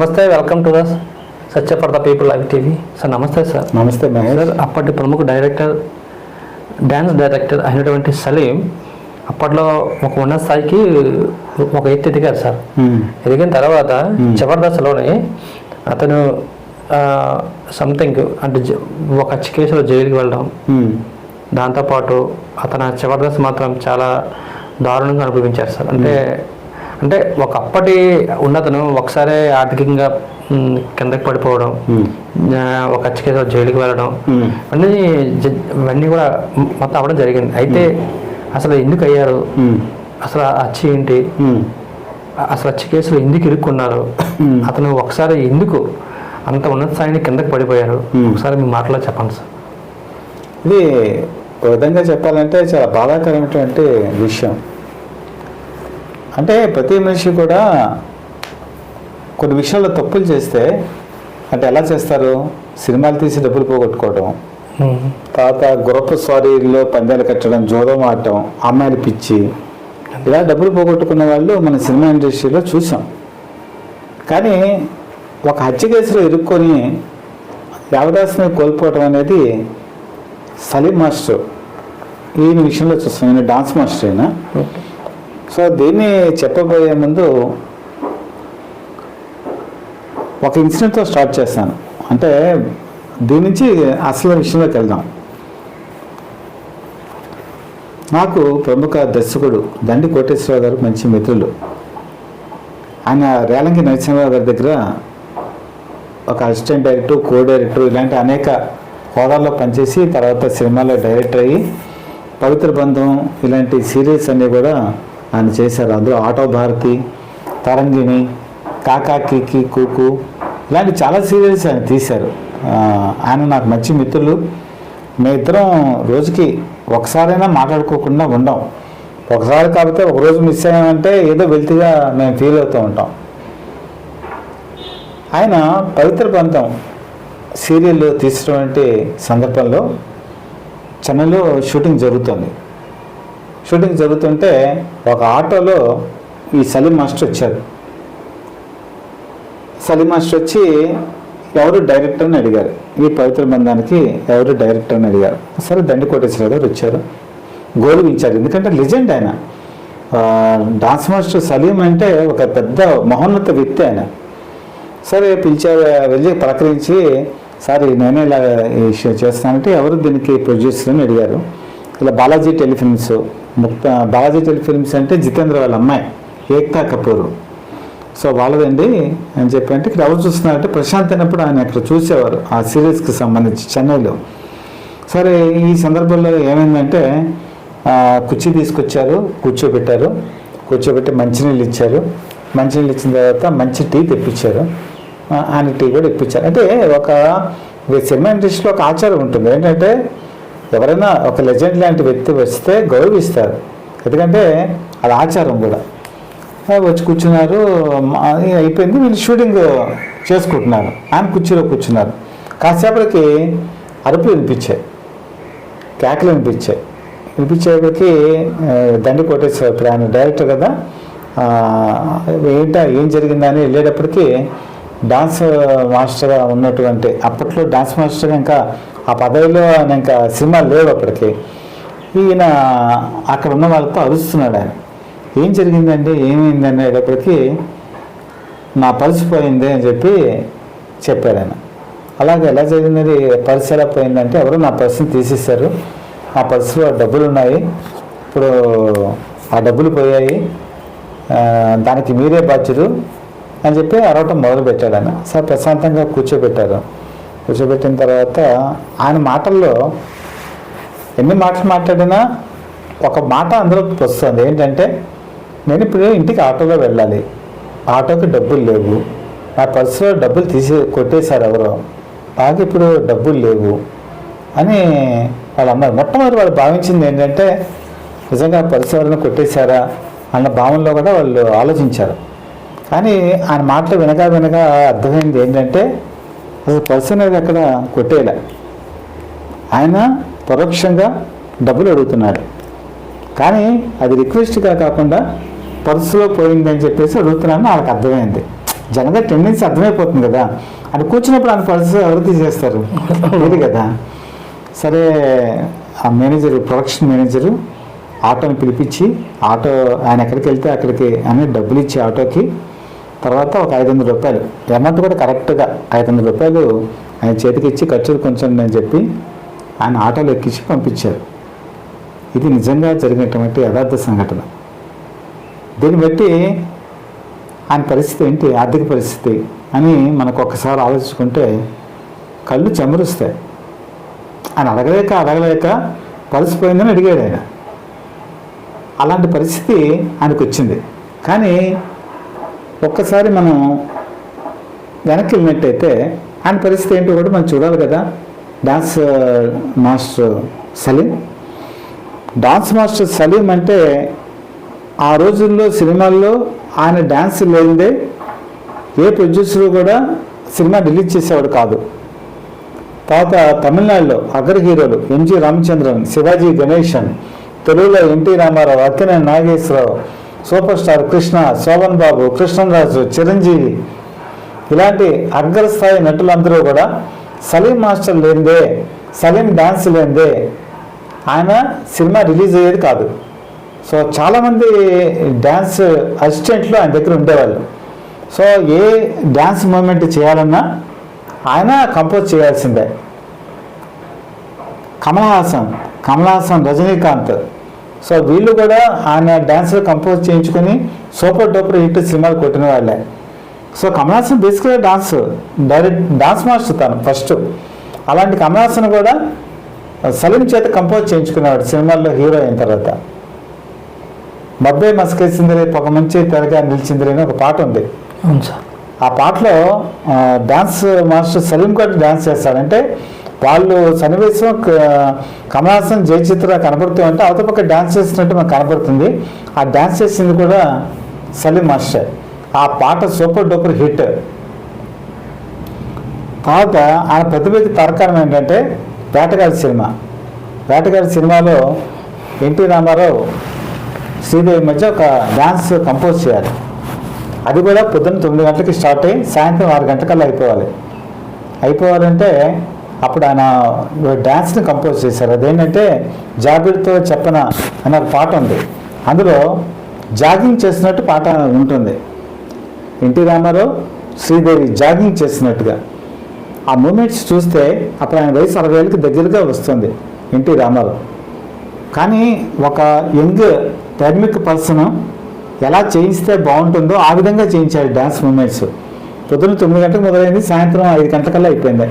నమస్తే welcome to the Satya for the people live TV sir నమస్తే sir నమస్తే sir అప్పటి ప్రముఖ డైరెక్టర్ డ్యాన్స్ డైరెక్టర్ అయినటువంటి సలీం అప్పట్లో ఒక ఉన్నత స్థాయికి ఒక ఎత్తు ఎదిగారు సార్. ఎదిగిన తర్వాత చివరి దశలోనే అతను సంథింగ్ అంటే ఒక కేసులో జైలుకి వెళ్ళడం. దాంతోపాటు అతను దశ మాత్రం చాలా దారుణంగా అనుభవించారు సార్ అంటే అంటే ఒక అప్పటి ఉన్నతను ఒకసారి ఆర్థికంగా కిందకి పడిపోవడం ఒక కేసులో జైలుకి వెళ్ళడం. అన్నీ ఇవన్నీ కూడా మొత్తం అవ్వడం జరిగింది. అయితే అసలు ఎందుకు అయ్యారు. అసలు ఆ హత్య ఏంటి? అసలు హత్య కేసులో ఎందుకు ఇరుక్కున్నారు. అతను ఒకసారి ఎందుకు అంత ఉన్నత స్థాయిని కిందకి పడిపోయారు. ఒకసారి మీ మాటలో చెప్పండి సార్. ఇది ఒక విధంగా చెప్పాలంటే చాలా బాధాకరమైనటువంటి విషయం. అంటే ప్రతి మనిషి కూడా కొన్ని విషయాల్లో తప్పులు చేస్తే అంటే ఎలా చేస్తారు? సినిమాలు తీసి డబ్బులు పోగొట్టుకోవడం. తర్వాత గురప స్వారీల్లో పందాలు కట్టడం జోదం ఆడటం అమ్మాయిలు పిచ్చి ఇలా డబ్బులు పోగొట్టుకున్న వాళ్ళు మన సినిమా ఇండస్ట్రీలో చూసాం. కానీ ఒక హత్య కేసులో ఇరుక్కొని యావదాస్ని కోల్పోవడం అనేది సలీం మాస్టర్ ఈయన విషయంలో చూస్తాం. ఈయన డాన్స్ మాస్టర్ అయినా సో దీన్ని చెప్పబోయే ముందు ఒక ఇన్సిడెంట్తో స్టార్ట్ చేస్తాను. అంటే దీని నుంచి అసలు విషయంలోకి వెళ్దాం. నాకు ప్రముఖ దర్శకుడు దండి కోటేశ్వరరావు గారు మంచి మిత్రులు. ఆయన రేలంగి నరసింహరావు గారి దగ్గర ఒక అసిస్టెంట్ డైరెక్టర్ కో డైరెక్టర్ ఇలాంటి అనేక హోదాల్లో పనిచేసి తర్వాత సినిమాలో డైరెక్టర్ అయ్యి పవిత్ర బంధం ఇలాంటి సీరియల్స్ అన్నీ కూడా ఆయన చేశారు. అందులో ఆటో భారతి తరంగిణి కాకా కూకు ఇలాంటి చాలా సీరియల్స్ ఆయన తీశారు. ఆయన నాకు మంచి మిత్రులు. మేమిద్దరం రోజుకి ఒకసారైనా మాట్లాడుకోకుండా ఉండం. ఒకసారి కాకపోతే ఒక రోజు మిస్ అయ్యామంటే ఏదో వెల్తిగా మేము ఫీల్ అవుతూ ఉంటాం. ఆయన పవిత్ర ప్రాంతం సీరియల్ తీసినటువంటి సందర్భంలో చెన్నైలో షూటింగ్ జరుగుతుంది. షూటింగ్ జరుగుతుంటే ఒక ఆటోలో ఈ సలీం మాస్టర్ వచ్చారు సలీం మాస్టర్ వచ్చి ఎవరు డైరెక్టర్ని అడిగారు. ఈ పవిత్ర బంధానికి ఎవరు డైరెక్టర్ అని అడిగారు. సరే దండి కోటేశ్వర గారు వచ్చారు. గౌరవించారు ఎందుకంటే లిజెండ్ ఆయన. డాన్స్ మాస్టర్ సలీం అంటే ఒక పెద్ద మహోన్నత వ్యక్తి ఆయన. సరే పిలిచారు వెళ్ళి ప్రకటించి సార్ నేనే ఇలా ఈ షో చేస్తానంటే ఎవరు దీనికి ప్రొడ్యూసర్ అని అడిగారు. ఇలా బాలాజీ టెలిఫిల్మ్స్ ముక్త బాలాజీ టెలిఫిల్మ్స్ అంటే జితేంద్ర వాళ్ళ అమ్మాయి ఏక్తా కపూర్. సో వాళ్ళదండి అని చెప్పి అంటే ఇక్కడ ఎవరు చూస్తున్నారంటే ప్రశాంత్ అయినప్పుడు ఆయన అక్కడ చూసేవారు ఆ సిరీస్కి సంబంధించి చెన్నైలో. సరే ఈ సందర్భంలో ఏమైందంటే కుర్చీ తీసుకొచ్చారు కూర్చోబెట్టారు కూర్చోబెట్టి మంచినీళ్ళు ఇచ్చారు. మంచినీళ్ళు ఇచ్చిన తర్వాత మంచి టీ తెప్పించారు. ఆయన టీ కూడా ఇప్పించారు అంటే ఒక సినిమా ఇండస్ట్రీలో ఒక ఆచారం ఉంటుంది. ఏంటంటే ఎవరైనా ఒక లెజెండ్ లాంటి వ్యక్తి వస్తే గౌరవిస్తారు. ఎందుకంటే అది ఆచారం కూడా. వచ్చి కూర్చున్నారు అయిపోయింది వీళ్ళు షూటింగ్ చేసుకుంటున్నారు. ఆయన కుర్చీలో కూర్చున్నారు. కాసేపటికి అరుపులు వినిపించాయి. కేకలు వినిపించాయి. వినిపించేపటికి దండి కొట్టేసారు ఇప్పుడు ఆయన డైరెక్టర్ కదా. ఏంటా ఏం జరిగిందని వెళ్ళేటప్పటికి డాన్స్ మాస్టర్గా ఉన్నటువంటి అప్పట్లో డాన్స్ మాస్టర్గా ఇంకా ఆ పదవిలో ఆయన ఇంకా సినిమా లేడు అప్పటికి. ఈయన అక్కడ ఉన్న వాళ్ళతో అరుస్తున్నాడు ఆయన. ఏం జరిగిందండి? ఏమైంది అనేటప్పటికి నా పర్సు పోయింది అని చెప్పి చెప్పాడు ఆయన. అలాగే ఎలా జరిగింది పర్సు ఎలా పోయిందంటే ఎవరు నా పర్సుని తీసేశారు. ఆ పర్సులో డబ్బులు ఉన్నాయి ఇప్పుడు ఆ డబ్బులు పోయాయి. దానికి మీరే బాధ్యులు అని చెప్పి అరవటం మొదలు పెట్టాడు ఆయన. సార్ ప్రశాంతంగా కూర్చోబెట్టారు. కూర్చోబెట్టిన తర్వాత ఆయన మాటల్లో ఎన్ని మాటలు మాట్లాడినా ఒక మాట అందులో వస్తుంది. ఏంటంటే నేను ఇప్పుడు ఇంటికి ఆటోలో వెళ్ళాలి. ఆటోకి డబ్బులు లేవు. నా పర్సులో డబ్బులు తీసి కొట్టేశారు ఎవరో. నాకు ఇప్పుడు డబ్బులు లేవు అని వాళ్ళ అమ్మాయి మొట్టమొదటి వాళ్ళు భావించింది ఏంటంటే నిజంగా పర్సు ఎవరైనా కొట్టేశారా? అన్న భావనలో కూడా వాళ్ళు ఆలోచించారు. కానీ ఆయన మాటలు వినగా వినగా అర్థమైంది ఏంటంటే అసలు పర్సు అనేది అక్కడ కొట్టేయలే. ఆయన పరోక్షంగా డబ్బులు అడుగుతున్నాడు. కానీ అది రిక్వెస్ట్గా కాకుండా పర్సులో పోయిందని చెప్పేసి అడుగుతున్నాను వాళ్ళకి అర్థమైంది. జనగా టెండెన్సీ అర్థమైపోతుంది కదా. అని కూర్చున్నప్పుడు ఆయన పర్సు ఎవరు తీసేస్తారు? లేదు కదా. సరే ఆ మేనేజర్ ప్రొడక్షన్ మేనేజరు ఆటోని పిలిపించి ఆటో ఆయన ఎక్కడికి వెళ్తే అక్కడికి అన్ని డబ్బులు ఇచ్చి ఆటోకి తర్వాత ఒక ఐదు వందల రూపాయలు అమౌంట్ కూడా కరెక్ట్గా ఐదు వందల రూపాయలు ఆయన చేతికి ఇచ్చి ఖర్చులు కొంచెం అని చెప్పి ఆయన ఆటోలో ఎక్కించి పంపించారు. ఇది నిజంగా జరిగినటువంటి యథార్థ సంఘటన. దీన్ని బట్టి ఆయన పరిస్థితి ఏంటి? ఆర్థిక పరిస్థితి అని మనకు ఒక్కసారి ఆలోచించుకుంటే కళ్ళు చెమరుస్తాయి. ఆయన అడగలేక అడగలేక పరిసిపోయిందని అడిగాడు ఆయన. అలాంటి పరిస్థితి ఆయనకు వచ్చింది. కానీ ఒక్కసారి మనం వెనక్కి వెళ్ళినట్టయితే ఆయన పరిస్థితి ఏంటో కూడా మనం చూడాలి కదా. Dance master Saleem. Dance master Saleem అంటే ఆ రోజుల్లో సినిమాల్లో ఆయన డ్యాన్స్ లేనిదే ఏ ప్రొడ్యూసర్ కూడా సినిమా రిలీజ్ చేసేవాడు కాదు. తర్వాత తమిళనాడులో అగ్ర హీరోలు ఎంజి రామచంద్రన్ శివాజీ గణేశన్ తెలుగులో NT Rama Rao Akkineni Nageswara Rao super star Krishna Sobhan Babu Krishnaraju Chiranjeevi. ఇలాంటి అగ్రస్థాయి నటులందరూ కూడా సలీం మాస్టర్ లేనిదే సలీం డాన్స్ లేనిదే ఆయన సినిమా రిలీజ్ అయ్యేది కాదు. సో చాలామంది డ్యాన్స్ అసిస్టెంట్లు ఆయన దగ్గర ఉండేవాళ్ళు. సో ఏ డ్యాన్స్ మూమెంట్ చేయాలన్నా ఆయన కంపోజ్ చేయాల్సిందే. కమల్ హాసన్ కమల్ హాసన్ రజనీకాంత్. సో వీళ్ళు కూడా ఆయన డ్యాన్స్లో కంపోజ్ చేయించుకొని సూపర్ డూపర్ హిట్ సినిమాలు కొట్టిన వాళ్ళే. సో కమల్ హాసన్ బేసిక్గా డాన్స్ డైరెక్ట్ డాన్స్ మాస్టర్ తను ఫస్ట్ అలాంటి కమల్ హాసన్ కూడా సలీం చేత కంపోజ్ చేయించుకునేవాడు సినిమాల్లో హీరో అయిన తర్వాత. మబ్బే మస్కేసిందిరే ఒక మంచి తెరగా నిలిచిందిరే అని ఒక పాట ఉంది. ఆ పాటలో డాన్స్ మాస్టర్ సలీం కూడా డాన్స్ చేస్తాడంటే వాళ్ళు సన్నివేశం కమలాసన్ జయచిత్ర కనబడుతూ ఉంటే అవతల పక్క డ్యాన్స్ చేసినట్టు మనకు కనబడుతుంది. ఆ డ్యాన్స్ చేసింది కూడా సలీం మాస్టర్. ఆ పాట సూపర్ డూపర్ హిట్. తర్వాత ఆయన ప్రతిభకి తరకారం ఏంటంటే వేటగాడి సినిమా. వేటగాడి సినిమాలో ఎన్టీ రామారావు శ్రీదేవి మధ్య ఒక డ్యాన్స్ కంపోజ్ చేయాలి. అది కూడా పొద్దున్న తొమ్మిది గంటలకి స్టార్ట్ అయ్యి సాయంత్రం ఆరు గంటకల్లా అయిపోవాలి. అయిపోవాలంటే అప్పుడు ఆయన డ్యాన్స్ని కంపోజ్ చేశారు. అదేంటంటే జాబిలితో చెప్పన అనే ఒక పాట ఉంది. అందులో జాగింగ్ చేసినట్టు పాట ఉంటుంది. ఎన్టీ రామారావు శ్రీదేవి జాగింగ్ చేసినట్టుగా. ఆ మూమెంట్స్ చూస్తే అప్పుడు ఆయన వయసు అరవై ఏళ్ళకి దగ్గరగా వస్తుంది ఎన్టీ రామారావు. కానీ ఒక యంగ్ డైనమిక్ పర్సన్ ఎలా చేయిస్తే బాగుంటుందో ఆ విధంగా చేయించాడు డ్యాన్స్ మూమెంట్స్. పొద్దున్న తొమ్మిది గంటలకు మొదలైంది సాయంత్రం ఐదు గంటలకల్లా అయిపోయింది.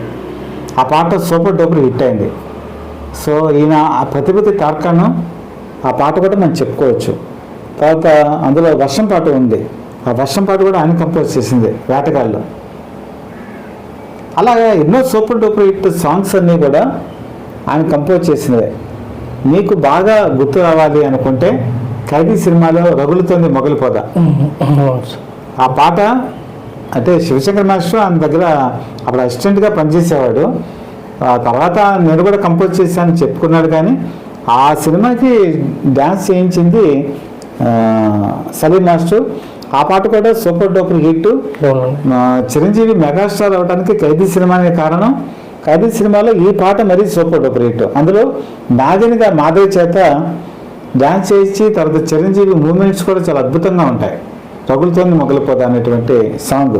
ఆ పాట సూపర్ డూపర్ హిట్ అయింది. సో ఈయన ఆ ప్రతిభతి తార్కాణం ఆ పాట కూడా మనం చెప్పుకోవచ్చు. తర్వాత అందులో వర్షం పాట ఉంది. ఆ వర్షం పాట కూడా ఆయన కంపోజ్ చేసింది వేటగాళ్ళు అలాగే ఎన్నో సూపర్ డూపర్ హిట్ సాంగ్స్ అన్నీ కూడా ఆయన కంపోజ్ చేసినవే మీకు బాగా గుర్తు రావాలి అనుకుంటే ఖైదీ సినిమాలో రగులుతోంది మొగలిపోదా ఆ పాట అంటే శివశంకర్ మాస్టర్ ఆయన దగ్గర అప్పుడు అసిస్టెంట్గా పనిచేసేవాడు. ఆ తర్వాత నేను కూడా కంపోజ్ చేశాను చెప్పుకున్నాడు కానీ ఆ సినిమాకి డ్యాన్స్ చేయించింది సలీం మాస్టర్. ఆ పాట కూడా super duper hit. Chiranjeevi megastar అవడానికి ఖైదీ సినిమానే కారణం. ఖైదీ సినిమాలో ఈ పాట మరీ సూపర్ డూపర్ హిట్. అందులో నాగినిగా మాధవి చేత డ్యాన్స్ చేయించి తర్వాత చిరంజీవి మూమెంట్స్ కూడా చాలా అద్భుతంగా ఉంటాయి. రగులుతోంది మొగలిపోదా అనేటువంటి సాంగ్.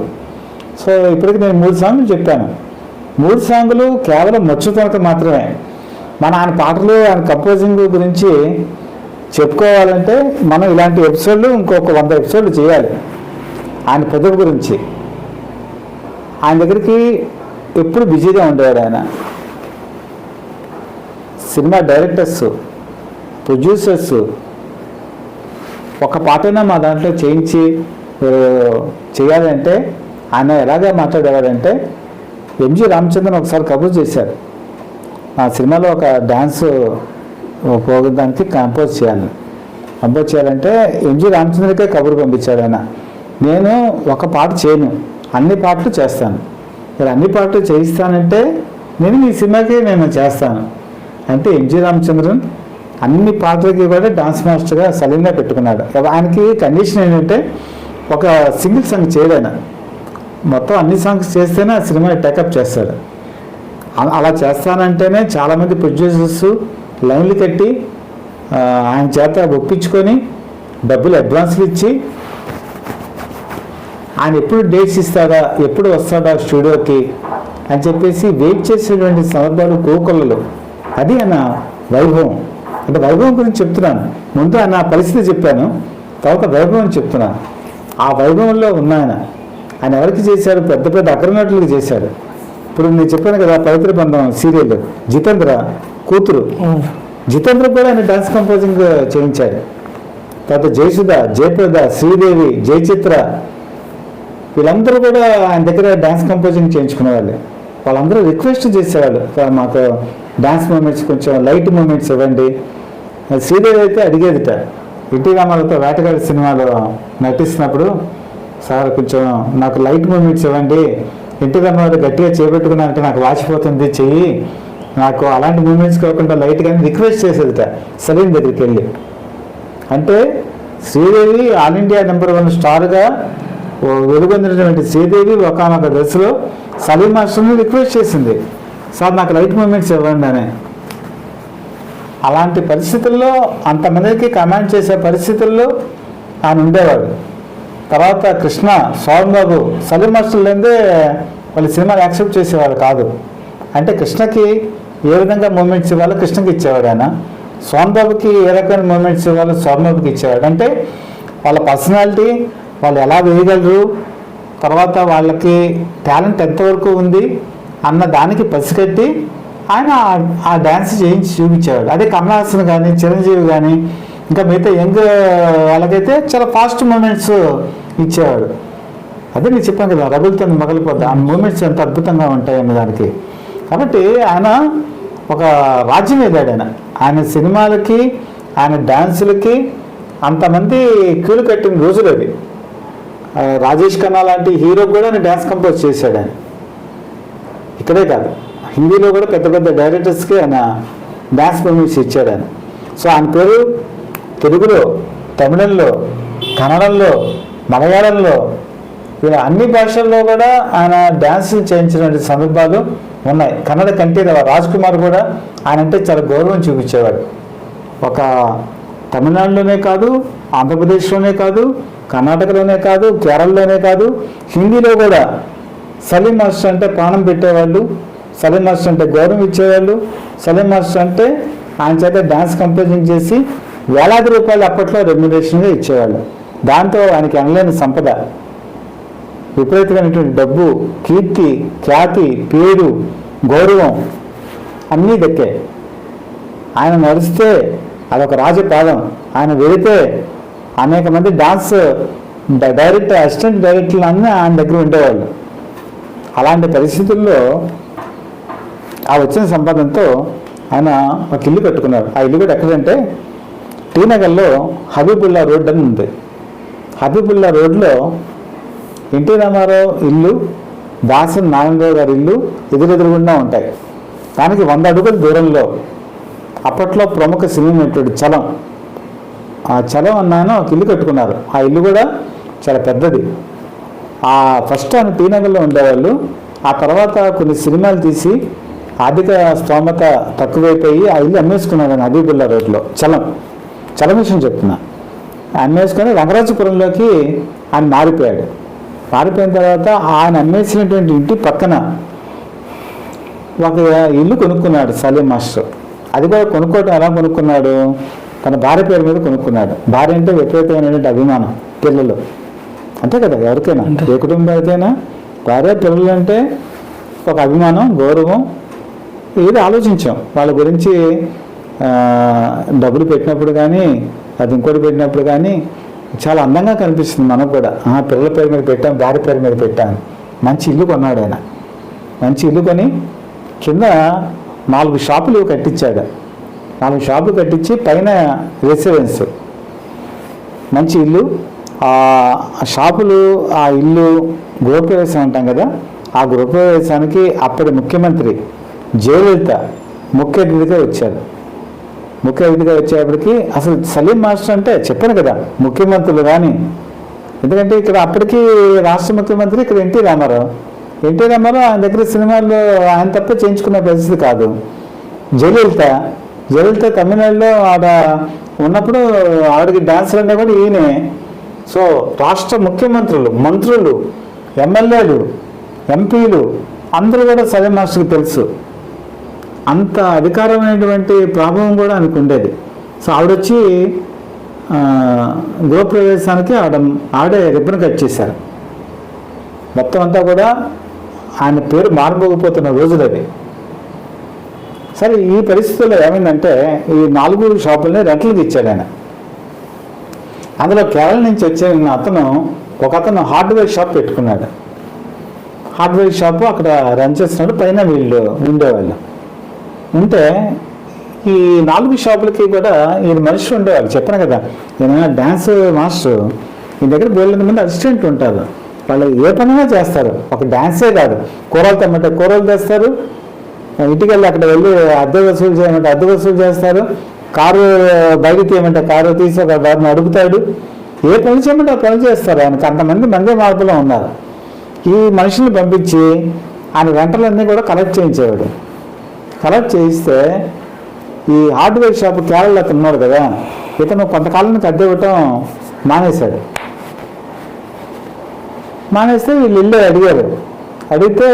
సో ఇప్పటికి నేను మూడు సాంగ్లు చెప్పాను. మూడు సాంగులు కేవలం మచ్చుతోనక మాత్రమే. మన ఆయన పాటలు ఆయన కంపోజింగ్ గురించి చెప్పుకోవాలంటే మనం ఇలాంటి ఎపిసోడ్లు ఇంకొక వంద ఎపిసోడ్లు చేయాలి. ఆయన పెద్దల గురించి. ఆయన దగ్గరికి ఎప్పుడు బిజీగా ఉండేవాడు ఆయన. సినిమా డైరెక్టర్స్ ప్రొడ్యూసర్స్ ఒక పాటైనా మా దాంట్లో చేయించి చేయాలంటే ఆయన ఎలాగా మాట్లాడేవాడంటే ఎంజి రామచంద్రన్ ఒకసారి కబుర్ చేశారు. ఆ సినిమాలో ఒక డ్యాన్స్ ప్రోగ్రామ్కి కంపోజ్ చేయాలి. కంపోజ్ చేయాలంటే ఎంజి రామచంద్రకే కబురు పంపించాడు ఆయన. నేను ఒక పాట చేయను. అన్ని పాటలు చేస్తాను. మీరు అన్ని పాటలు చేయిస్తానంటే నేను మీ సినిమాకి నేను చేస్తాను. అంటే ఎంజి రామచంద్రన్ అన్ని పాటలకి కూడా డాన్స్ మాస్టర్గా సలీంగా పెట్టుకున్నాడు. ఆయనకి కండిషన్ ఏంటంటే ఒక సింగిల్ సాంగ్ చేయడు మొత్తం అన్ని సాంగ్స్ చేస్తేనే ఆ సినిమా టేకప్ చేస్తాడు. అలా చేస్తానంటేనే చాలామంది ప్రొడ్యూసర్స్ లైన్లు కట్టి ఆయన చేత ఒప్పించుకొని డబ్బులు అడ్వాన్స్లు ఇచ్చి ఆయన ఎప్పుడు డేట్స్ ఇస్తాడా ఎప్పుడు వస్తాడా స్టూడియోకి అని చెప్పేసి వెయిట్ చేసేటువంటి సందర్భాలు కోకొల్లలు. అది ఆయన వైభవం. అంటే వైభవం గురించి చెప్తున్నాను. ముందు ఆయన పరిస్థితి చెప్పాను తర్వాత వైభవం చెప్తున్నాను. ఆ వైభవంలో ఉన్న ఆయన ఆయన ఎవరికి చేశాడు పెద్ద పెద్ద అగ్రనటులకు చేశాడు ఇప్పుడు నేను చెప్పాను కదా పవిత్ర బంధం సీరియల్. జితేంద్ర కూతురు. జితేంద్ర కూడా ఆయన డాన్స్ కంపోజింగ్ చేయించాడు తర్వాత జయసుధ జయప్రద శ్రీదేవి జయచిత్ర. వీళ్ళందరూ కూడా ఆయన దగ్గర డ్యాన్స్ కంపోజింగ్ చేయించుకునే వాళ్ళు వాళ్ళందరూ రిక్వెస్ట్ చేసేవాళ్ళు. "సార్, మాకు డ్యాన్స్ మూమెంట్స్ కొంచెం లైట్ మూమెంట్స్ ఇవ్వండి. శ్రీదేవి అయితే అడిగేదిట ఎన్టీ రామారావుతో వేటగాడి సినిమాలో నటిస్తున్నప్పుడు సార్ కొంచెం నాకు లైట్ మూమెంట్స్ ఇవ్వండి. ఇంటి రామారావు గట్టిగా చేపెట్టుకున్నానంటే నాకు వాచిపోతుంది చెయ్యి. నాకు అలాంటి మూమెంట్స్ కాకుండా లైట్గా రిక్వెస్ట్ చేసేదిట సలీం దగ్గరికి వెళ్ళి. అంటే Sridevi all India number one స్టార్గా వెలుగొందినటువంటి శ్రీదేవి ఒకనొక దశలో సలీం మాస్టర్ని రిక్వెస్ట్ చేసింది. సార్ నాకు లైట్ మూమెంట్స్ ఇవ్వండి అని. అలాంటి పరిస్థితుల్లో అంతమందికి కమాండ్ చేసే పరిస్థితుల్లో ఆయన ఉండేవాడు. తర్వాత కృష్ణ స్వామి బాబు సలీం మాస్టర్ లేదే వాళ్ళ సినిమాలు యాక్సెప్ట్ చేసేవాళ్ళు కాదు. అంటే కృష్ణకి ఏ విధంగా మూమెంట్స్ ఇవ్వాలో కృష్ణకి ఇచ్చేవాడు ఆయన. స్వామి బాబుకి ఏ రకమైన మూమెంట్స్ ఇవ్వాలో సోమన్ బాబుకి ఇచ్చేవాడు. అంటే వాళ్ళ పర్సనాలిటీ వాళ్ళు ఎలా వేయగలరు తర్వాత వాళ్ళకి టాలెంట్ ఎంతవరకు ఉంది అన్న దానికి పసిగట్టి ఆయన ఆ- ఆ డ్యాన్స్ చేయించి చూపించేవాడు. అదే కమల్ హాసన్ కానీ చిరంజీవి కానీ ఇంకా మిగతా యంగ్ వాళ్ళకైతే చాలా ఫాస్ట్ మూమెంట్స్ ఇచ్చేవాడు అదే నేను చెప్పాను కదా రగులతో మగలిపోద్ది ఆ మూమెంట్స్ ఎంత అద్భుతంగా ఉంటాయి అన్న దానికి. కాబట్టి ఆయన ఒక రాజ్యం ఏదాడు ఆయన ఆయన సినిమాలకి ఆయన డ్యాన్సులకి అంతమంది క్యూలు కట్టిన రోజులు అవి. రాజేష్ ఖన్నా లాంటి హీరో కూడా ఆయన డ్యాన్స్ కంపోజ్ చేశాడు ఆయన. ఇక్కడే కాదు. హిందీలో కూడా పెద్ద పెద్ద డైరెక్టర్స్కి ఆయన డ్యాన్స్ మూవీస్ ఇచ్చాడు ఆయన. సో ఆయన పేరు తెలుగులో తమిళంలో కన్నడంలో మలయాళంలో ఇలా అన్ని భాషల్లో కూడా ఆయన డ్యాన్సులు చేయించినటువంటి సందర్భాలు ఉన్నాయి. కన్నడ కంటే రాజ్ కుమార్ కూడా ఆయన అంటే చాలా గౌరవం చూపించేవాడు. ఒక తమిళనాడులోనే కాదు ఆంధ్రప్రదేశ్లోనే కాదు కర్ణాటకలోనే కాదు కేరళలోనే కాదు హిందీలో కూడా సలీం మాస్టర్ అంటే ప్రాణం పెట్టేవాళ్ళు సలీం మాస్టర్ అంటే గౌరవం ఇచ్చేవాళ్ళు సలీం మాస్టర్ అంటే ఆయన చేత డ్యాన్స్ కంపోజింగ్ చేసి వేలాది రూపాయలు అప్పట్లో రెమ్యునరేషన్గా ఇచ్చేవాళ్ళు. దాంతో ఆయనకి అనలేని సంపద. విపరీతమైనటువంటి డబ్బు కీర్తి ఖ్యాతి పేరు గౌరవం అన్నీ దక్కే. ఆయన నడిస్తే అదొక రాజపాదం. ఆయన వెళితే అనేక మంది డాన్స్ డైరెక్టర్ అసిస్టెంట్ డైరెక్టర్లు అన్నీ ఆయన దగ్గర ఉండేవాళ్ళు. అలాంటి పరిస్థితుల్లో ఆ వచ్చిన సంపాదనతో ఆయన ఒక ఇల్లు కట్టుకున్నారు. ఆ ఇల్లు కూడా ఎక్కడంటే టీనగర్లో హబీబుల్లా రోడ్ అని ఉంది. హబీబుల్లా రోడ్లో ఎన్టీ రామారావు ఇల్లు దాసన్ నారాయణరావు గారి ఇల్లు ఎదురెదురుగుండా ఉంటాయి. దానికి వంద అడుగుల దూరంలో అప్పట్లో ప్రముఖ సినిమా నటుడు చలం. ఆ చలం అన్నాను ఒక ఇల్లు కట్టుకున్నారు. ఆ ఇల్లు కూడా చాలా పెద్దది. ఆ ఫస్ట్ ఆయన టీనగర్లో ఉండేవాళ్ళు. ఆ తర్వాత కొన్ని సినిమాలు తీసి ఆర్థిక స్తోమత తక్కువైపోయి ఆ ఇల్లు అమ్మేసుకున్నాడు ఆయన హబీబుల్లా రోడ్లో చలం. చలం విషయం చెప్తున్నా. అమ్మేసుకొని రంగరాజపురంలోకి ఆయన మారిపోయాడు. మారిపోయిన తర్వాత ఆయన అమ్మేసినటువంటి ఇంటి పక్కన ఒక ఇల్లు కొనుక్కున్నాడు సలీం మాస్టర్. అది కూడా కొనుక్కోవటం ఎలా కొనుక్కున్నాడు? తన భార్య పేరు మీద కొనుక్కున్నాడు. భార్య అంటే విపరీతమైనటువంటి అభిమానం పిల్లలు. అంతే కదా ఎవరికైనా? ఏ కుటుంబం అయితేనా? భార్య పిల్లలు అంటే ఒక అభిమానం గౌరవం. ఇది ఆలోచించాం. వాళ్ళ గురించి డబ్బులు పెట్టినప్పుడు కానీ అది ఇంకోటి పెట్టినప్పుడు కానీ చాలా అందంగా కనిపిస్తుంది మనకు కూడా. ఆ, పిల్లల పేరు మీద పెట్టాం భార్య పేరు మీద పెట్టాం. మంచి ఇల్లు కొన్నాడు ఆయన. మంచి ఇల్లు కొని కింద నాలుగు షాపులు కట్టించాడు. నాలుగు షాపులు కట్టించి పైన రెసిడెన్స్. మంచి ఇల్లు. ఆ షాపులు ఆ ఇల్లు గృహప్రవేశం అంటాం కదా ఆ గృహప్రవేశానికి అప్పటి ముఖ్యమంత్రి జయలలిత ముఖ్య అతిథిగా వచ్చాడు. ముఖ్య అతిథిగా వచ్చేప్పటికి అసలు సలీం మాస్టర్ అంటే చెప్పాను కదా ముఖ్యమంత్రులు కానీ. ఎందుకంటే ఇక్కడ అప్పటికి రాష్ట్ర ముఖ్యమంత్రి ఇక్కడ ఎన్టీ రామారావు. ఎన్టీ రామారావు ఆయన దగ్గర సినిమాల్లో ఆయన తప్ప చేయించుకునే పరిస్థితి కాదు. జయలలిత జయలలిత తమిళనాడులో ఆడ ఉన్నప్పుడు ఆవిడకి డాన్సర్ అంటే కూడా ఈయనే. సో రాష్ట్ర ముఖ్యమంత్రులు మంత్రులు ఎమ్మెల్యేలు ఎంపీలు అందరూ కూడా సలీం మాస్టర్కి తెలుసు. అంత అధికారమైనటువంటి ప్రభావం కూడా ఆయనకు ఉండేది. సో ఆవిడొచ్చి గృహప్రవేశానికి ఆవిడ ఆవిడే రిబ్బన్ కట్ చేశారు. మొత్తం అంతా కూడా ఆయన పేరు మారిపోకపోతున్న రోజులు అవి. సరే ఈ పరిస్థితుల్లో ఏమైందంటే ఈ నాలుగు షాపుల్ని రెంట్లకు ఇచ్చాడు ఆయన. అందులో కేరళ నుంచి వచ్చిన అతను ఒక అతను హార్డ్వేర్ షాప్ పెట్టుకున్నాడు. హార్డ్వేర్ షాపు అక్కడ రన్ చేస్తున్నాడు పైన వీళ్ళు ఉండేవాళ్ళు. ఉంటే ఈ నాలుగు షాపులకి కూడా ఈయన మనుషులు ఉండేవాళ్ళు. చెప్పాను కదా ఈయన డ్యాన్స్ మాస్టర్ ఈ దగ్గర బోల్డ్ మంది అసిస్టెంట్ ఉంటారు. వాళ్ళు ఏ పనైనా చేస్తారు. ఒక డ్యాన్సే కాదు. కూరలు తెమ్మంటే కూరలు తెస్తారు. ఇంటికి వెళ్ళి అక్కడ వెళ్ళి అద్దె వసూలు చేయమంటే అద్దె వసూలు చేస్తారు. కారు బయట తీయమంటే కారు తీసి ఒక వారిని అడుగుతాడు. ఏ పని చేయమంటే ఆ పని చేస్తారు. ఆయనకు అంతమంది మందే మార్పులో ఉన్నారు. ఈ మనుషుల్ని పంపించి ఆయన వెంటలన్నీ కూడా కలెక్ట్ చేయించేవాడు. కలెక్ట్ చేయిస్తే ఈ హార్డ్వేర్ షాప్ కేరళలో అతను ఉన్నాడు కదా ఇతను కొంతకాలానికి అద్దె ఇవ్వటం మానేశాడు. మానేస్తే వీళ్ళు ఇల్లు అడిగారు. అడిగితే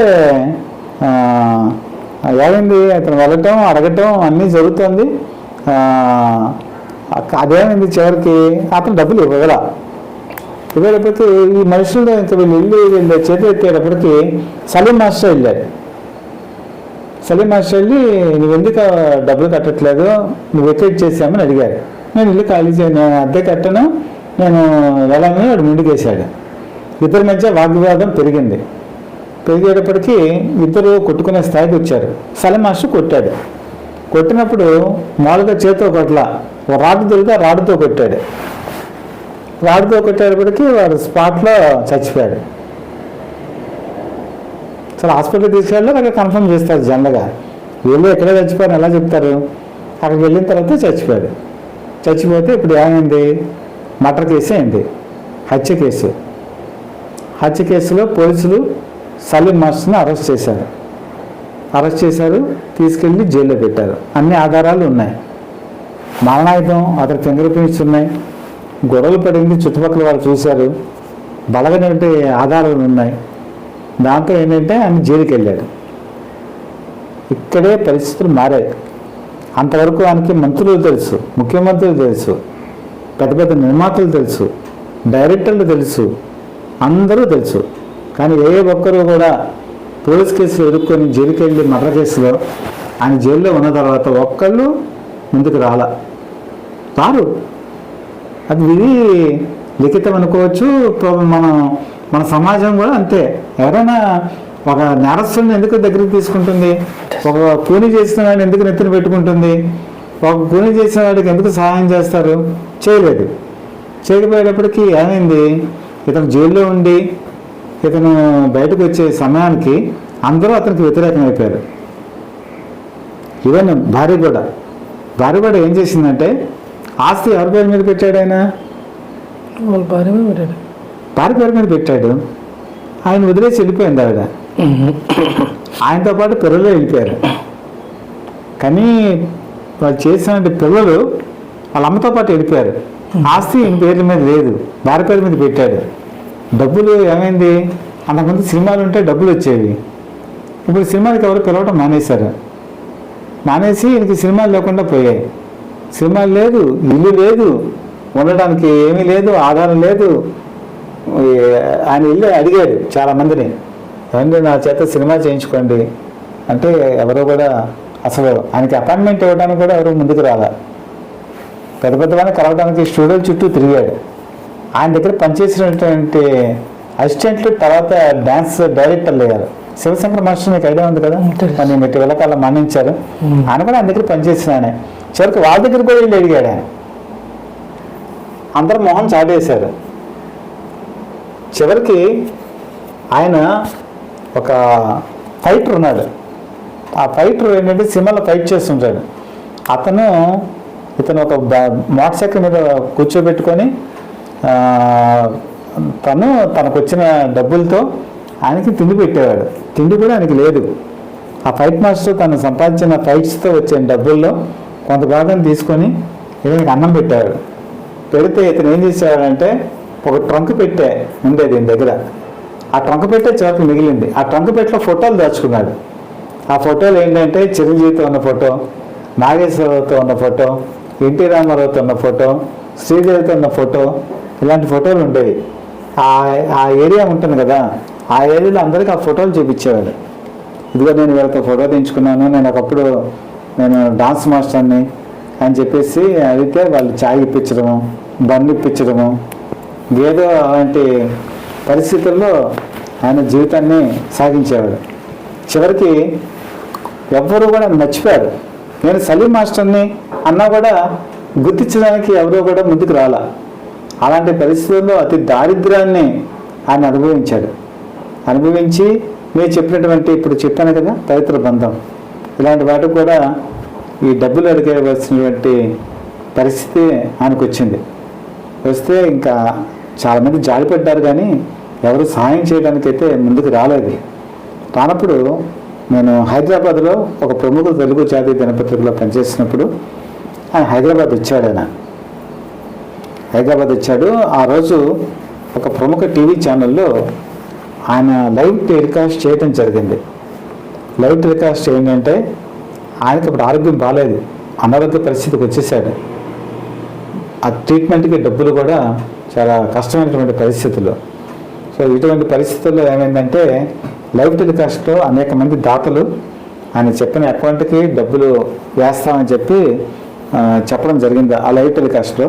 ఏమైంది? అతను వెళ్ళటం అడగటం అన్నీ జరుగుతుంది. అదేమైంది చివరికి? అతను డబ్బులు ఇవ్వగల. ఇవ్వకపోతే ఈ మనుషులు ఇంకా వీళ్ళు ఇల్లు వీళ్ళు చేతి ఎత్తేటప్పటికి సలీం మాస్టర్ వెళ్ళాడు. సలీం మాస్టర్ వెళ్ళి నువ్వు ఎందుకు డబ్బులు కట్టట్లేదు? నువ్వు వెకేట్ చేసామని అడిగాడు నేను ఇల్లు ఖాళీ చేయను నేను అద్దె కట్టను. నేను వెళ్ళమని వాడు ముందుకేశాడు. ఇద్దరి మధ్య వాగ్వివాదం పెరిగింది. పెరిగేటప్పటికీ ఇద్దరు కొట్టుకునే స్థాయికి వచ్చారు. సలీం మాస్టర్ కొట్టాడు. కొట్టినప్పుడు మామూలుగా చేతితో కొట్ల రాడు దొరికితే రాడుతో కొట్టాడు. రాడుతో కొట్టేటప్పటికీ వాడు స్పాట్లో చచ్చిపోయాడు. సరే హాస్పిటల్ తీసుకెళ్ళి అక్కడ కన్ఫర్మ్ చేస్తారు జనరల్గా. వీళ్ళు ఎక్కడ చచ్చిపోయారు ఎలా చెప్తారు? అక్కడికి వెళ్ళిన తర్వాత చచ్చిపోయాడు. చచ్చిపోతే ఇప్పుడు ఏమైంది? మటర్ కేసు అయింది. హత్య కేసు. హత్య కేసులో పోలీసులు సలీం మాస్టర్ని అరెస్ట్ చేశారు. అరెస్ట్ చేశారు తీసుకెళ్ళి జైల్లో పెట్టారు. అన్ని ఆధారాలు ఉన్నాయి. మరణాయుధం అతని ఫింగర్ ప్రింట్స్ ఉన్నాయి. గొడవలు పడింది చుట్టుపక్కల వాళ్ళు చూశారు. బలగనటువంటి ఆధారాలు ఉన్నాయి. దాంతో ఏంటంటే ఆయన జైలుకి వెళ్ళాడు ఇక్కడే పరిస్థితులు మారాయి. అంతవరకు ఆయనకి మంత్రులు తెలుసు ముఖ్యమంత్రులు తెలుసు పెద్ద పెద్ద నిర్మాతలు తెలుసు డైరెక్టర్లు తెలుసు అందరూ తెలుసు. కానీ ఏ ఒక్కరు కూడా పోలీస్ కేసులు ఎదుర్కొని జైలుకి వెళ్ళి మర్ర కేసులో ఆయన జైల్లో ఉన్న తర్వాత ఒక్కళ్ళు ముందుకు రాలా. రారు. అది విధి లిఖితం అనుకోవచ్చు మనం మన సమాజం కూడా అంతే. ఎవరైనా ఒక నేరస్తుని ఎందుకు దగ్గరికి తీసుకుంటుంది? ఒక కూలి చేసిన వాడిని ఎందుకు నెత్తిన పెట్టుకుంటుంది? ఒక కూలి చేసిన వాడికి ఎందుకు సహాయం చేస్తారు? చేయలేదు. చేయకపోయేటప్పటికి ఏమైంది? ఇతను జైల్లో ఉండి ఇతను బయటకు వచ్చే సమయానికి అందరూ అతనికి వ్యతిరేకం అయిపోయారు ఈవెన్ భార్య కూడా. భార్య కూడా ఏం చేసిందంటే ఆస్తి ఎవరి పేరు మీద పెట్టాడు ఆయన? వాళ్ళ భార్య మీద పెట్టాడు. భార్య పేరు మీద పెట్టాడు. ఆయన వదిలేసి వెళ్ళిపోయింది ఆవిడ. ఆయనతో పాటు పిల్లలు వెళ్ళిపోయారు. కానీ వాళ్ళు చేసిన పిల్లలు వాళ్ళ అమ్మతో పాటు వెళ్ళిపోయారు. ఆస్తి ఈయన పేర్ల మీద లేదు. భార్య పేరు మీద పెట్టాడు. డబ్బులు ఏమైంది? అంతకుముందు సినిమాలు ఉంటే డబ్బులు వచ్చేవి. ఇప్పుడు సినిమాలకి ఎవరు పిలవటం మానేశారు. మానేసి ఈయనకి సినిమాలు లేకుండా పోయాయి. సినిమాలు లేదు ఇల్లు లేదు ఉండడానికి ఏమీ లేదు ఆధారం లేదు. ఆయన ఇల్లు అడిగాడు చాలా మందిని ఏమండి నా చేత సినిమా చేయించుకోండి. అంటే ఎవరో కూడా అసలు ఆయనకి అపాయింట్మెంట్ ఇవ్వడానికి కూడా ఎవరు ముందుకు రాలా. పెద్ద పెద్ద వాళ్ళని కలవడానికి స్టూడియోల చుట్టూ తిరిగాడు. ఆయన దగ్గర పనిచేసినటువంటి అసిస్టెంట్లు తర్వాత డ్యాన్స్ డైరెక్టర్లు అయ్యారు. శివశంకర్ మాస్టర్ మీకు ఐడియా ఉంది కదా. మరి మెట్టి వెళ్ళకాల మన్నించారు. ఆయన కూడా ఆయన దగ్గర పనిచేసిన ఆయన. చివరికి వాళ్ళ దగ్గర కూడా వెళ్ళి అడిగాడు ఆయన. అందరు మొహం చాటేశారు. చివరికి ఆయన ఒక ఫైటర్ ఉన్నాడు. ఆ ఫైటర్ ఏంటంటే సినిమాలో ఫైట్ చేస్తుంటాడు అతను ఇతను ఒక బ- మోటార్ సైకిల్ మీద కూర్చోబెట్టుకొని తను తనకు వచ్చిన డబ్బులతో ఆయనకి తిండి పెట్టేవాడు. తిండి కూడా ఆయనకి లేదు. ఆ ఫైట్ మాస్టర్ తను సంపాదించిన ఫైట్స్తో వచ్చిన డబ్బుల్లో కొంత భాగం తీసుకొని ఇతనికి అన్నం పెట్టాడు పెడితే ఇతను ఏం చేసేవాడంటే ఒక ట్రంక్ పెట్టే ఉండేది ఈయన దగ్గర. ఆ ట్రంక్ పెట్టే చివరికి మిగిలింది. ఆ ట్రంక్ పెట్టలో ఫోటోలు దాచుకున్నాడు. ఆ ఫోటోలు ఏంటంటే చిరంజీవితో ఉన్న ఫోటో నాగేశ్వరరావుతో ఉన్న ఫోటో ఎన్టీ రామారావుతో ఉన్న ఫోటో శ్రీదేవితో ఉన్న ఫోటో ఇలాంటి ఫోటోలు ఉండేవి. ఆ ఆ ఏరియా ఉంటుంది కదా ఆ ఏరియాలో అందరికీ ఆ ఫోటోలు చూపించేవాడు ఇదిగో నేను వీళ్ళతో ఫోటో తీయించుకున్నాను నేను ఒకప్పుడు నేను డాన్స్ మాస్టర్ని అని చెప్పేసి అడిగితే వాళ్ళు ఛాయ్ ఇప్పించడము బండి ఇప్పించడము ఏదో అలాంటి పరిస్థితుల్లో ఆయన జీవితాన్ని సాగించేవాడు. చివరికి ఎవ్వరూ కూడా మర్చిపోయారు. నేను సలీం మాస్టర్ని అన్నా కూడా గుర్తించడానికి ఎవరో కూడా ముందుకు రాలా. అలాంటి పరిస్థితుల్లో అతి దారిద్ర్యాన్ని ఆయన అనుభవించాడు. అనుభవించి మీరు చెప్పినటువంటి ఇప్పుడు చెప్పాను కదా పవిత్ర బంధం. ఇలాంటి వాటికి కూడా ఈ డబ్బులు అడిగేవలసినటువంటి పరిస్థితి ఆయనకు వచ్చింది వస్తే ఇంకా చాలామంది జాలిపడ్డారు కానీ ఎవరు సహాయం చేయడానికైతే ముందుకు రాలేదు. రానప్పుడు నేను హైదరాబాద్లో ఒక ప్రముఖ తెలుగు జాతీయ దినపత్రికలో పనిచేసినప్పుడు ఆయన హైదరాబాద్ వచ్చాడు ఆయన. హైదరాబాద్ వచ్చాడు. ఆ రోజు ఒక ప్రముఖ టీవీ ఛానల్లో ఆయన లైవ్ టెలికాస్ట్ చేయడం జరిగింది. లైవ్ టెలికాస్ట్ ఏంటంటే ఆయనకి ఇప్పుడు ఆరోగ్యం బాగాలేదు అనారోగ్య పరిస్థితికి వచ్చేసాడు. ఆ ట్రీట్మెంట్కి డబ్బులు కూడా చాలా కష్టమైనటువంటి పరిస్థితులు. సో ఇటువంటి పరిస్థితుల్లో ఏమైందంటే లైవ్ టెలికాస్ట్లో అనేక మంది దాతలు ఆయన చెప్పిన అకౌంట్కి డబ్బులు వేస్తామని చెప్పి చెప్పడం జరిగింది ఆ లైవ్ టెలికాస్ట్లో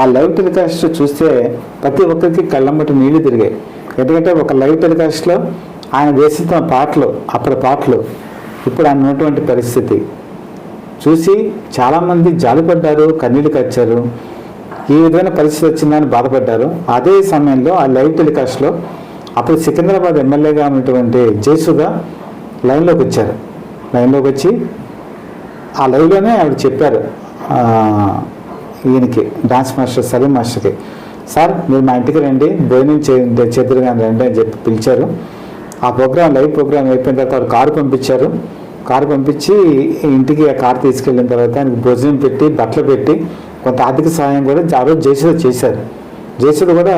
ఆ లైవ్ టెలికాస్ట్ చూస్తే ప్రతి ఒక్కరికి కళ్ళమ్మటి నీళ్ళు తిరిగాయి. ఎందుకంటే ఒక లైవ్ టెలికాస్ట్లో ఆయన వేసిన పాటలు అప్పటి పాటలు ఇప్పుడు ఆయన ఉన్నటువంటి పరిస్థితి. చూసి చాలామంది జాలిపడ్డారు కన్నీళ్ళు కచ్చారు ఈ విధమైన పరిస్థితి వచ్చిందని బాధపడ్డారు. అదే సమయంలో ఆ లైవ్ టెలికాస్ట్లో అప్పుడు సికింద్రాబాద్ ఎమ్మెల్యేగా ఉన్నటువంటి జయసుగా లైన్లోకి వచ్చారు. లైన్లోకి వచ్చి ఆ లైవ్లోనే ఆవిడ చెప్పారు ఈయనకి డాన్స్ మాస్టర్ సలీం మాస్టర్కి. సార్ మీరు మా ఇంటికి రండి భోజనం చే చేద్దరు కానీ రండి అని చెప్పి పిలిచారు. ఆ ప్రోగ్రాం లైవ్ ప్రోగ్రామ్ అయిపోయిన తర్వాత కారు పంపించారు. కారు పంపించి ఇంటికి ఆ కారు తీసుకెళ్ళిన తర్వాత ఆయనకు భోజనం పెట్టి బట్టలు పెట్టి కొంత ఆర్థిక సహాయం కూడా ఆ రోజు జయసుడు చేశారు. జయసుడు కూడా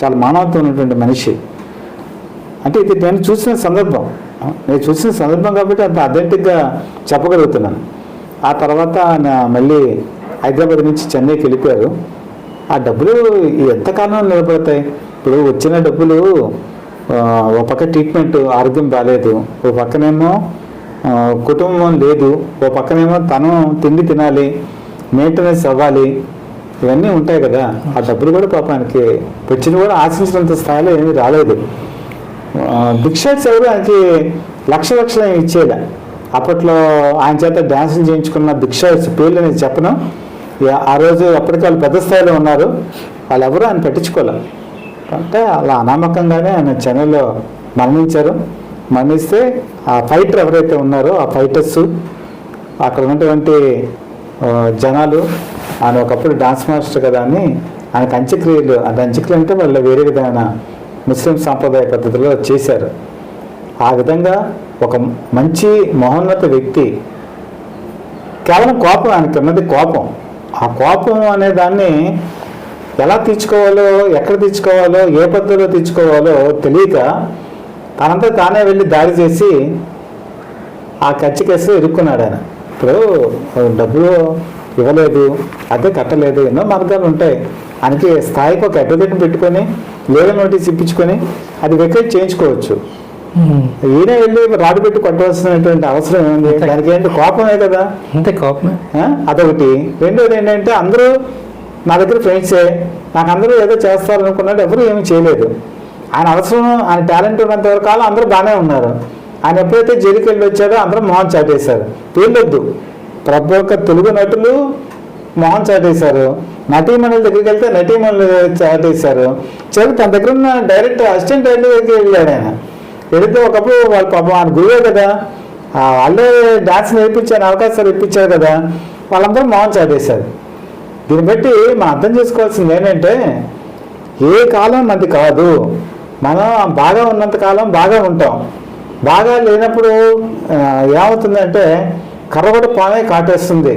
చాలా మానవత్వం ఉన్నటువంటి మనిషి. అంటే ఇది నేను చూసిన సందర్భం. నేను చూసిన సందర్భం కాబట్టి అంత అథెంటిక్గా చెప్పగలుగుతున్నాను. ఆ తర్వాత ఆయన మళ్ళీ హైదరాబాద్ నుంచి చెన్నైకి వెళ్ళిపోయారు. ఆ డబ్బులు ఎంతకాలం నిలబడతాయి? ఇప్పుడు వచ్చిన డబ్బులు ఒక పక్క ట్రీట్మెంట్ ఆరోగ్యం బాగాలేదు ఒక పక్కనేమో కుటుంబం లేదు. ఓ పక్కనేమో తను తిండి తినాలి మెయింటెనెన్స్ అవ్వాలి ఇవన్నీ ఉంటాయి కదా. ఆ డబ్బులు కూడా పాపానికి వచ్చిన కూడా ఆశించినంత స్థాయిలో ఏమీ రాలేదు. భిక్షాట్స్ ఎవరు ఆయనకి లక్ష లక్షలు ఏమి ఇచ్చేదా అప్పట్లో ఆయన చేత డ్యాన్సులు చేయించుకున్న భిక్షాట్స్ పేర్లు అనేది చెప్పను. ఇక ఆ రోజు అప్పటికి వాళ్ళు పెద్ద స్థాయిలో ఉన్నారు. వాళ్ళు ఎవరు ఆయన పట్టించుకోలే. అంటే అలా అనామకంగానే ఆయన చెన్నైలో మరణించారు. మన్నిస్తే ఆ ఫైటర్ ఎవరైతే ఉన్నారో ఆ ఫైటర్స్ అక్కడ ఉన్నటువంటి జనాలు ఆయన ఒకప్పుడు డాన్స్ మాస్టర్ కదా అని ఆయనకు అంత్యక్రియలు అంటే అంత్యక్రియలు అంటే వాళ్ళు వేరే విధమైన ముస్లిం సాంప్రదాయ పద్ధతిలో చేశారు. ఆ విధంగా ఒక మంచి మహోన్నత వ్యక్తి కేవలం కోపం ఆయనకి ఉన్నది కోపం. ఆ కోపం అనే దాన్ని ఎలా తీర్చుకోవాలో ఎక్కడ తీర్చుకోవాలో ఏ పద్ధతిలో తీర్చుకోవాలో తెలియక తనంతా తానే వెళ్ళి దాడి చేసి ఆ ఖర్చు కేసులో ఇరుక్కున్నాడు ఆయన. ఇప్పుడు డబ్బులు ఇవ్వలేదు అదే కట్టలేదు ఎన్నో మార్గాలు ఉంటాయి. ఆయనకి స్థాయికి ఒక అడ్వకేట్ పెట్టుకొని లీగల్ నోటీస్ ఇప్పించుకొని అది వెకేట్ చేయించుకోవచ్చు. ఈయన వెళ్ళి రాడు పెట్టి కొట్టవలసినటువంటి అవసరం ఏముంది? దానికి ఏంటి కోపమే కదా. అంతే కోపమే? అదొకటి. రెండోది ఏంటంటే అందరూ నా దగ్గర ఫ్రెండ్సే. నాకు అందరూ ఏదో చేస్తారు అనుకున్నట్టు ఎవరు ఏమీ చేయలేదు. ఆయన అవసరం ఆయన టాలెంట్ ఉన్నంత వరకు కాలం అందరూ బాగానే ఉన్నారు. ఆయన ఎప్పుడైతే జైలుకి వెళ్ళి వచ్చారో అందరూ మొహం చాటేశారు. పేర్లొద్దు ప్రతి ఒక్క తెలుగు నటులు మొహం చాటేశారు. నటీమణుల దగ్గరికి వెళ్తే నటీమణులు చాటేశారు. చివరికి తన దగ్గర ఉన్న డైరెక్ట్ అసిస్టెంట్ డైరెక్టర్ దగ్గరికి వెళ్ళాడు ఆయన. వెళితే ఒకప్పుడు వాళ్ళ పాపం ఆయన గురువే కదా. వాళ్ళే డాన్స్ నేర్పించాను అవకాశాలు ఇప్పించారు కదా. వాళ్ళందరూ మొహం చాటేశారు. దీన్ని బట్టి మనం అర్థం చేసుకోవాల్సింది ఏంటంటే ఏ కాలం మనది కాదు. మనం బాగా ఉన్నంత కాలం బాగా ఉంటాం. బాగా లేనప్పుడు ఏమవుతుందంటే కర్ర కూడా పామే కాటేస్తుంది.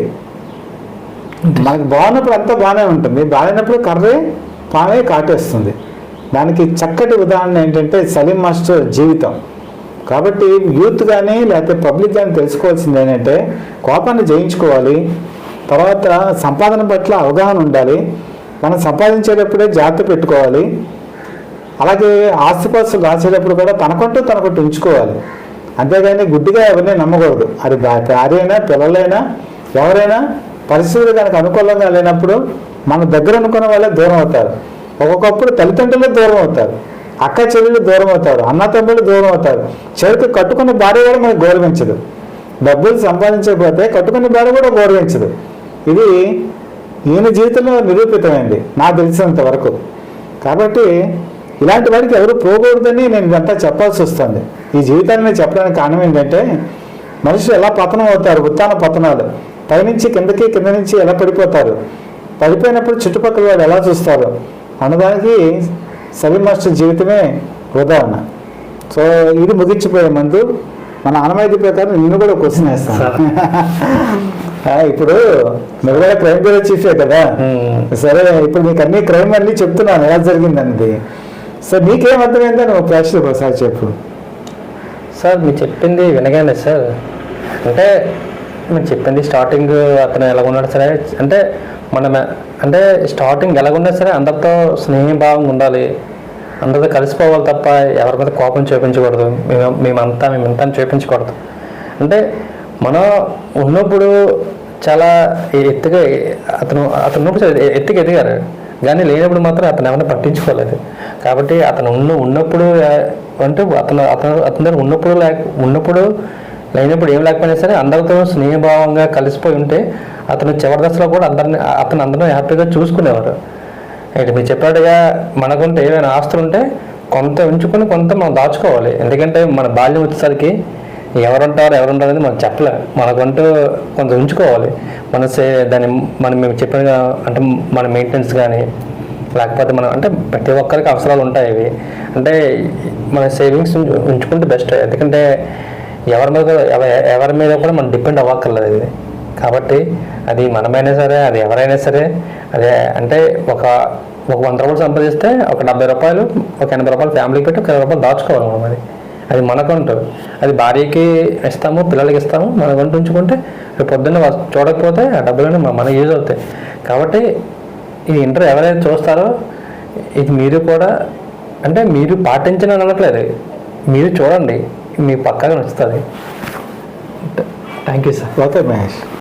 మనకు బాగున్నప్పుడు అంతా బాగానే ఉంటుంది. బాగాలేనప్పుడు కర్రే పామే కాటేస్తుంది. దానికి చక్కటి ఉదాహరణ ఏంటంటే సలీం మాస్టర్ జీవితం. కాబట్టి యూత్ కానీ లేకపోతే పబ్లిక్ కానీ తెలుసుకోవాల్సింది ఏంటంటే కోపాన్ని జయించుకోవాలి. తర్వాత సంపాదన పట్ల అవగాహన ఉండాలి. మనం సంపాదించేటప్పుడే జాగ్రత్త పెట్టుకోవాలి. అలాగే ఆస్తిపాస్తులు రాసేటప్పుడు కూడా తనకంటూ తనకంటూ ఉంచుకోవాలి. అంతేగాని గుడ్డిగా ఎవరిని నమ్మకూడదు. అది భా- భార్య అయినా పిల్లలైనా ఎవరైనా పరిస్థితులు కనుక అనుకూలంగా లేనప్పుడు మన దగ్గర అనుకున్న వాళ్ళే దూరం అవుతారు. ఒక్కొక్కప్పుడు తల్లిదండ్రులే దూరం అవుతారు. అక్క చెల్లెలు దూరం అవుతారు. అన్న తమ్ముళ్ళు దూరం అవుతారు. చివరికి కట్టుకున్న భార్య కూడా మనకు గౌరవించదు. డబ్బులు సంపాదించకపోతే కట్టుకున్న భార్య కూడా గౌరవించదు. ఇది ఈయన జీవితంలో నిరూపితమైంది. నాకు తెలిసినంత వరకు. కాబట్టి ఇలాంటి వాడికి ఎవరు పోకూడదని నేను ఇదంతా చెప్పాల్సి వస్తుంది. ఈ జీవితాన్ని నేను చెప్పడానికి కారణం ఏంటంటే మనుషులు ఎలా పతనం అవుతారు? ఉత్తాన పతనాలు. పైనుంచి కిందకి కింద నుంచి ఎలా పడిపోతారు? పడిపోయినప్పుడు చుట్టుపక్కల వాళ్ళు ఎలా చూస్తారు? అన్నదానికి సలీం మాస్టర్ జీవితమే ఉదాహరణ. సో ఇది ముగించిపోయే ముందు మన ఆనవాయితీ ప్రకారం నిన్ను కూడా క్వశ్చన్ వేస్తాను. ఇప్పుడు కూడా క్రైమ్ బ్యూరో చీఫే కదా. సరే ఇప్పుడు నీకు అన్ని క్రైమ్ అన్ని చెప్తున్నాను. ఎలా జరిగింది అన్నది సార్ నీకేం అర్థమైందో నువ్వు ప్రేక్షకులకు ఒకసారి చెప్పు. సార్ మీరు చెప్పింది వినగానే సార్. అంటే మీరు చెప్పింది స్టార్టింగ్ అతను ఎలా ఉన్నాడు సరే అంటే మనం అంటే స్టార్టింగ్ ఎలాగున్నా సరే అందరితో స్నేహభావంగా ఉండాలి. అందరితో కలిసిపోవాలి తప్ప ఎవరి మీద కోపం చూపించకూడదు. మేము మేమంతా మేమంతా చూపించకూడదు. అంటే మనం ఉన్నప్పుడు చాలా ఎత్తుగా అతను అతను ఉన్నప్పుడు ఎత్తుగా ఎదిగారు. కానీ లేనప్పుడు మాత్రం అతను ఎవరిని పట్టించుకోలేదు. కాబట్టి అతను ఉన్న ఉన్నప్పుడు అంటే అతను అతను అతని దగ్గర ఉన్నప్పుడు లేక ఉన్నప్పుడు లేనప్పుడు ఏం లేకపోయినా సరే అందరితో స్నేహభావంగా కలిసిపోయి ఉంటే అతను చివరి దశలో కూడా అందరిని అతను అందరం హ్యాపీగా చూసుకునేవారు అయితే మీరు చెప్పాడుగా మనకుంటే ఏమైనా ఆస్తులు ఉంటే కొంత ఉంచుకొని కొంత మనం దాచుకోవాలి. ఎందుకంటే మన బాల్యం వచ్చేసరికి ఎవరుంటారో ఎవరుంటారు అనేది మనం చెప్పలేం. మనకంటూ కొంత ఉంచుకోవాలి. మన సే దాన్ని మనం మేము చెప్పిన అంటే మన మెయింటెనెన్స్ కానీ లేకపోతే మనం అంటే ప్రతి ఒక్కరికి అవసరాలు ఉంటాయి ఇవి. అంటే మన సేవింగ్స్ ఉంచుకుంటే బెస్ట్. ఎందుకంటే ఎవరి మీద ఎవరి మీద కూడా మనం డిపెండ్ అవ్వక్కర్లేదు ఇది. కాబట్టి అది మనమైనా సరే అది ఎవరైనా సరే అదే అంటే ఒక ఒక వంద రూపాయలు సంపాదిస్తే ఒక డెబ్బై రూపాయలు ఒక ఎనభై రూపాయలు ఫ్యామిలీకి పెట్టి ఒక ఇరవై రూపాయలు దాచుకోవాలి మనం అది. అది మనకుంటు అది భార్యకి ఇస్తాము పిల్లలకి ఇస్తాము మనకంటూ ఉంచుకుంటే రేపు పొద్దున్న చూడకపోతే ఆ డబ్బులన్నీ మన- మనకి యూజ్ అవుతాయి. కాబట్టి ఇది ఇంటర్ ఎవరైతే చూస్తారో ఇది మీరు కూడా అంటే మీరు పాటించని అనట్లేదు మీరు చూడండి మీ పక్కగా నచ్చుతుంది. Thank you sir. Okay Mahesh.